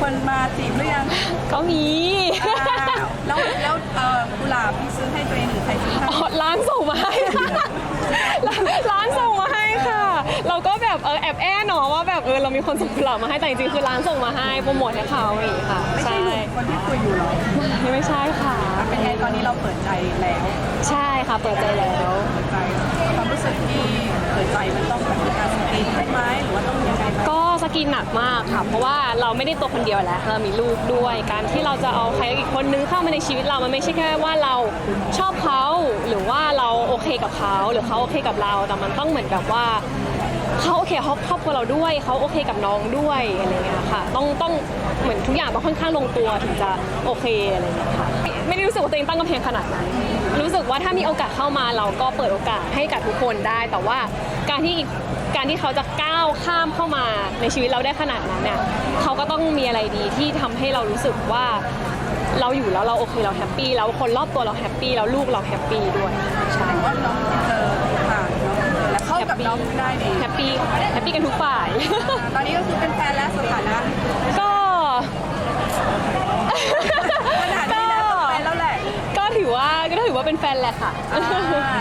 คนมาจีบหรือยังก็มีอ่าแล้วแล้วเอ่อกุหลาบพี่ซื้อให้ตัวเองหรือใครซื้อให้ อ๋อร้านส่งมาให้ ร้านร้านส่งมาให้ค่ะ เราก็แบบเออแอบแอบหนอว่าแบบเออเรามีคนส่งกุหลาบมาให้แต่จริงๆคือร้านส่งมาให้โปรโมทให้เขาอย่างนี้ค่ะ ไม่ใช่หนุ่มคนที่คุยอยู่หรอไม่ใช่ค่ะ เป็นไงตอนนี้เราเปิดใจแล้วใช่ค่ะเปิดใจแล้ว เปิดใจคว ที่หนักมากค่ะ เพราะว่าเราไม่ได้ตัวคนเดียวแล้ว เรามีลูกด้วย การที่เราจะเอาใครอีกคนนึงเข้ามาในชีวิตเรา มันไม่ใช่แค่ว่าเราชอบเขาหรือว่าเราโอเคกับเขาหรือเขาโอเคกับเรา แต่มันต้องเหมือนกับว่า เขาโอเคเขาครอบครัวเราด้วยเขาโอเคกับน้องด้วยอะไรเงี้ยค่ะต้องต้องเหมือนทุกอย่างต้องค่อนข้างลงตัวถึงจะโอเคอะไรเงี้ยค่ะไม่ไม่ได้รู้สึกว่าตัวเองตั้งกำแพงขนาดนั้นรู้สึกว่าถ้ามีโอกาสเข้ามาเราก็เปิดโอกาสให้กับทุกคนได้ แต่ว่าการที่การที่เขาจะก้าวข้ามเข้ามาในชีวิตเราได้ขนาดนั้นเนี่ยเขาก็ต้องมีอะไรดีที่ทำให้เรารู้สึกว่าเราอยู่แล้วเราโอเคเราแฮปปี้แล้วคนรอบตัวเราแฮปปี้แล้วลูกเราแฮปปี้ด้วยใช่ แล้วเข้ากับน้องได้ดีแฮปปี้แฮปปี้กันทุกฝ่าย ตอนนี้ก็คือเป็นแฟนแล้วสถานะก็ขนาดนี้แล้วเป็นแฟนแล้วแหละ ก็ถือว่าก็ถือว่าเป็นแฟนแหละค่ะ อ่า